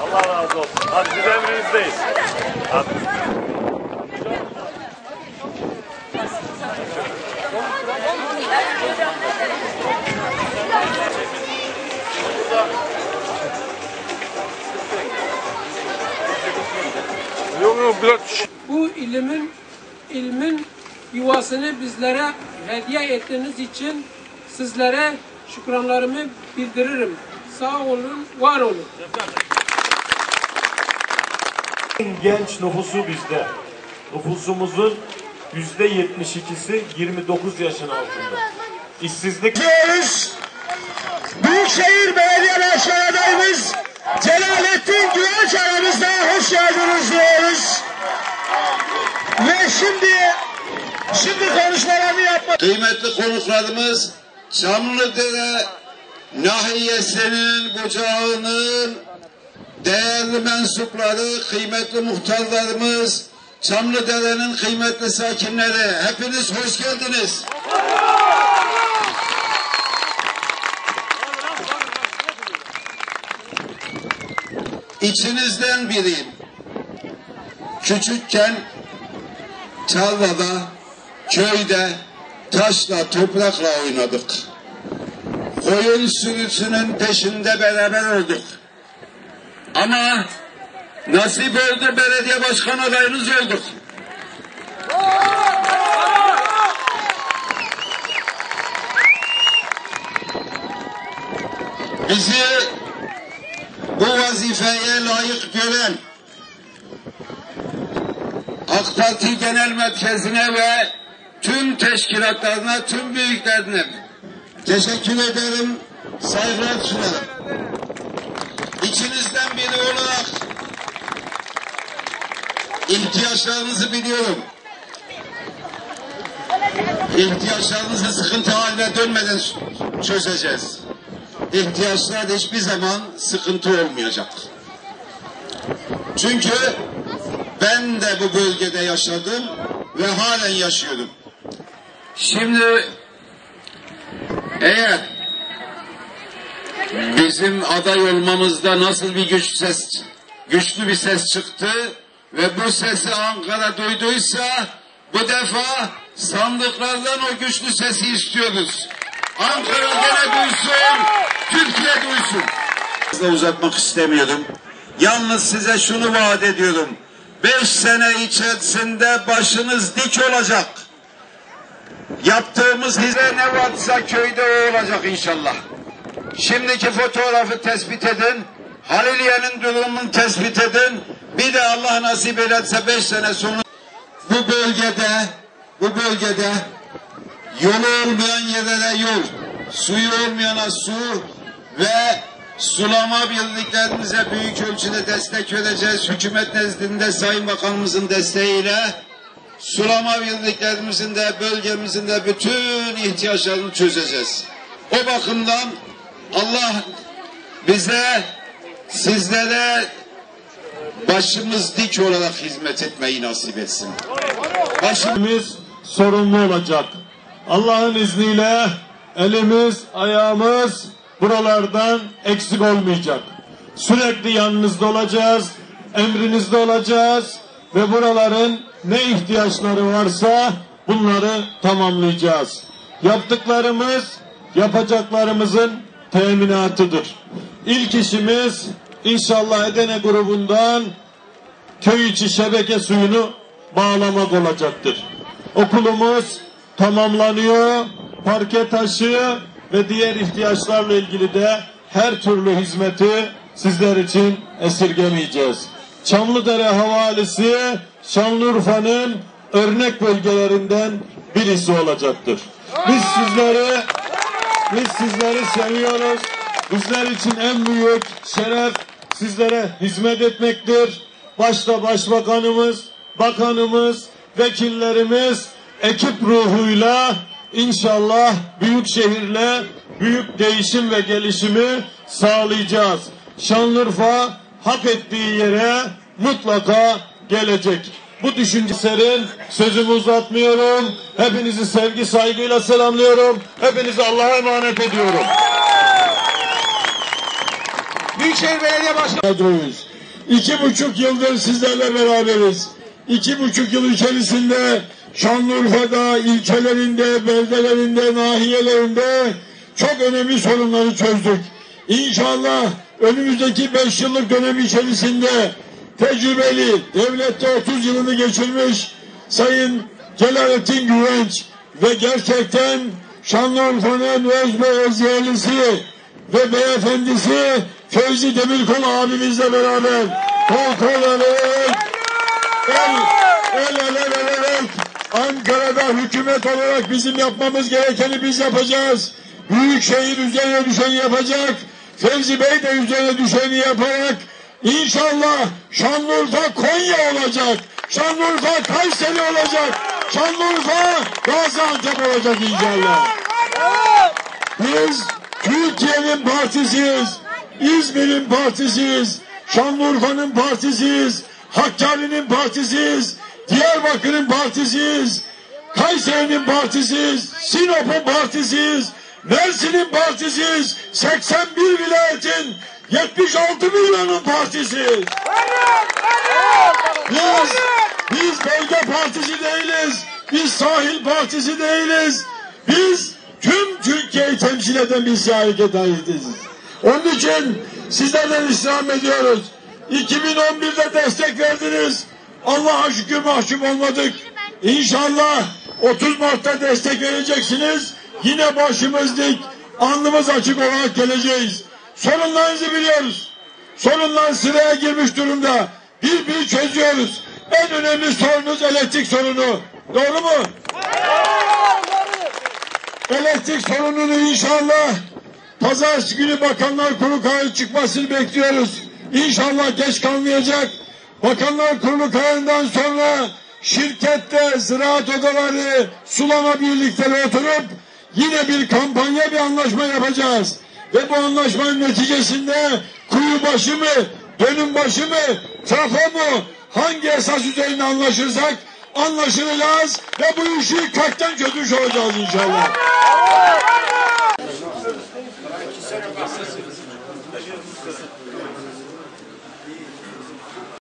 Allah razı olsun. Hadi biz emrinizdeyiz. Hadi. Yok yok biraz bu ilimin ilmin yuvasını bizlere hediye ettiğiniz için sizlere şükranlarımı bildiririm. Sağ olun, var olun. Genç nüfusu bizde. Nüfusumuzun yüzde 72'si 29 yaşın altında. İşsizlik diyoruz. Büyükşehir Belediye Başkanı adayımız Celalettin Güvenç aramızda hoş geldiniz diyoruz. Ve şimdi şimdi konuşmalarını yapmak Kıymetli konuklarımız Çamlıdere nahiyesinin bucağının değerli mensupları, kıymetli muhtarlarımız, Çamlıdere'nin kıymetli sakinleri hepiniz hoş geldiniz. İçinizden biriyim. Küçükken tarlada, köyde taşla, toprakla oynadık. Koyun sürüsünün peşinde beraber olduk. Ama nasip oldu belediye başkan adayınız olduk. Bizi bu vazifeye layık gören AK Parti Genel Merkezi'ne ve tüm teşkilatlarına, tüm büyüklerine teşekkür ederim, saygılar sunarım. İçinizden biri olarak ihtiyaçlarınızı biliyorum. İhtiyaçlarınızı sıkıntı haline dönmeden çözeceğiz. İhtiyaçlar hiçbir zaman sıkıntı olmayacak. Çünkü ben de bu bölgede yaşadım ve halen yaşıyorum. Şimdi eğer bizim aday olmamızda nasıl bir güç ses, güçlü bir ses çıktı ve bu sesi Ankara duyduysa bu defa sandıklardan o güçlü sesi istiyoruz. Ankara gene duysun, Türkiye duysun. Fazla uzatmak istemiyorum. Yalnız size şunu vaat ediyorum. Beş sene içerisinde başınız dik olacak. Yaptığımız hizmet ne varsa köyde o olacak inşallah. Şimdiki fotoğrafı tespit edin. Haliliye'nin durumunu tespit edin. Bir de Allah nasip ederse beş sene sonra bu bölgede bu bölgede yolu olmayan yerlere yol, suyu olmayana su ve sulama birliklerimize büyük ölçüde destek vereceğiz. Hükümet nezdinde Sayın Bakanımızın desteğiyle sulama birliklerimizin de bölgemizin de bütün ihtiyaçlarını çözeceğiz. O bakımdan Allah bize sizlere başımız dik olarak hizmet etmeyi nasip etsin. Başım Elimiz sorumlu olacak. Allah'ın izniyle elimiz, ayağımız buralardan eksik olmayacak. Sürekli yanınızda olacağız, emrinizde olacağız ve buraların ne ihtiyaçları varsa bunları tamamlayacağız. Yaptıklarımız yapacaklarımızın teminatıdır. İlk işimiz inşallah Edene grubundan köy içi şebeke suyunu bağlamak olacaktır. Okulumuz tamamlanıyor. Parke taşı ve diğer ihtiyaçlarla ilgili de her türlü hizmeti sizler için esirgemeyeceğiz. Çamlıdere Havalisi Şanlıurfa'nın örnek bölgelerinden birisi olacaktır. Biz sizleri biz sizleri seviyoruz. Bizler için en büyük şeref sizlere hizmet etmektir. Başta başbakanımız, bakanımız, vekillerimiz ekip ruhuyla inşallah büyük şehirle büyük değişim ve gelişimi sağlayacağız. Şanlıurfa hak ettiği yere mutlaka gelecek. Bu düşünceserin sözümü uzatmıyorum. Hepinizi sevgi saygıyla selamlıyorum. Hepinizi Allah'a emanet ediyorum. Büyükşehir Belediye Başkanı kadroyuz. İki buçuk yıldır sizlerle beraberiz. İki buçuk yıl içerisinde Şanlıurfa'da, ilçelerinde, beldelerinde, nahiyelerinde çok önemli sorunları çözdük. İnşallah önümüzdeki beş yıllık dönem içerisinde tecrübeli, devlette 30 yılını geçirmiş Sayın Celalettin Güvenç ve gerçekten Şanlıurfa'nın öz ve öz ve beyefendisi Fevzi Demirkol abimizle beraber kol kol vererek el, el ele vererek Ankara'da hükümet olarak bizim yapmamız gerekeni biz yapacağız. Büyükşehir üzerine düşeni yapacak. Fevzi Bey de üzerine düşeni yaparak inşallah Şanlıurfa Konya olacak. Şanlıurfa Kayseri olacak. Şanlıurfa Gaziantep olacak inşallah. Biz Türkiye'nin partisiyiz. İzmir'in partisiyiz. Şanlıurfa'nın partisiyiz. Hakkari'nin partisiyiz. Diyarbakır'ın partisiyiz. Kayseri'nin partisiyiz. Sinop'un partisiyiz. Mersin'in partisiyiz. 81 vilayetin 76 milyonun partisiyiz. Biz, biz bölge partisi değiliz. Biz sahil partisi değiliz. Biz tüm Türkiye'yi temsil eden bir hareket hareketiyiz. Onun için sizlerden istirham ediyoruz. 2011'de destek verdiniz. Allah'a şükür mahcup olmadık. İnşallah 30 Mart'ta destek vereceksiniz. Yine başımız dik, alnımız açık olarak geleceğiz. Sorunlarınızı biliyoruz. Sorunlar sıraya girmiş durumda. Bir bir çözüyoruz. En önemli sorunuz elektrik sorunu. Doğru mu? Elektrik sorununu inşallah pazartesi günü Bakanlar Kurulu kararı çıkmasını bekliyoruz. İnşallah geç kalmayacak. Bakanlar Kurulu kararından sonra şirkette ziraat odaları sulama birlikleri oturup yine bir kampanya bir anlaşma yapacağız. Ve bu anlaşmanın neticesinde kuyu başı mı, dönüm başı mı, trafo mu hangi esas üzerine anlaşırsak anlaşılacağız ve bu işi kökten çözmüş olacağız inşallah.